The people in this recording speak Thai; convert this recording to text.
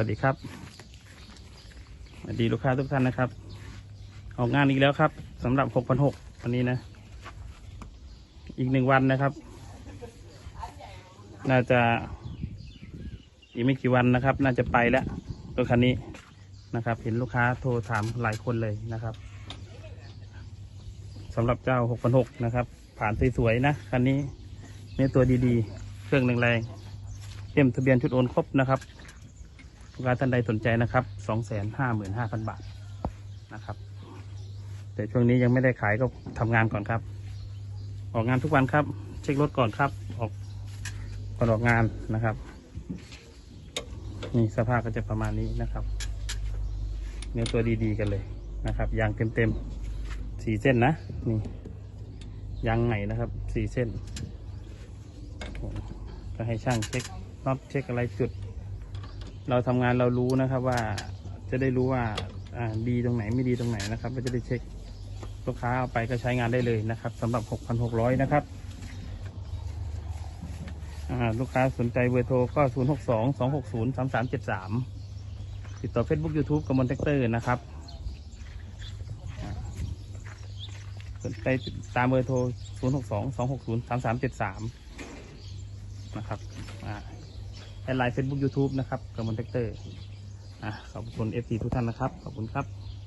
วัสดีครับสวัสดีลูกค้าทุกท่านนะครับ ออกงานอีกแล้วครับสำหรับหกพันหกวันนี้นะ อีกหนึ่งวันนะครับ น่าจะอีกไม่กี่วันนะครับ น่าจะไปแล้วรถคันนี้นะครับ เห็นลูกค้าโทรถามหลายคนเลยนะครับสำหรับเจ้าหกพันหกนะครับ ผ่านสวยๆนะคันนี้เนื้อตัวดีๆ เครื่องแรงๆเต็มทะเบียนชุดโอนครบนะครับ ลูกค้าท่านใดสนใจนะครับสองแสนห้าหมื่นห้าพันบาทนะครับ แต่ช่วงนี้ยังไม่ได้ขายก็ทำงานก่อนครับ ออกงานทุกวันครับ เช็ครถก่อนครับออกก่อนออกงานนะครับนี่สภาพก็จะประมาณนี้นะครับ เนื้อตัวดีๆกันเลยนะครับยางเต็มๆสี่เส้นนะนี่ยางไหนนะครับสี่เส้นก็ให้ช่างเช็คน็อตเช็คอะไรจุด เราทำงานเรารู้นะครับว่าจะได้รู้ว่าดีตรงไหนไม่ดีตรงไหนนะครับเราจะได้เช็คลูกค้าเอาไปก็ใช้งานได้เลยนะครับสำหรับ 6,600 นะครับลูกค้าสนใจเบอร์โทรก็ 0 6 2 2 6 0 3 3 7 3 ติดต่อ Facebook YouTube กับมอนเทคเตอร์นะครับสนใจตามเบอร์โทร 0 6 2 2 6 0 3 3 7 3 นะครับ อ่าแอดไลน์เฟซบุ๊กยูทูบนะครับกระมอนเทคเตอร์อะขอบคุณเอฟซีทุกท่านนะครับ ขอบคุณครับ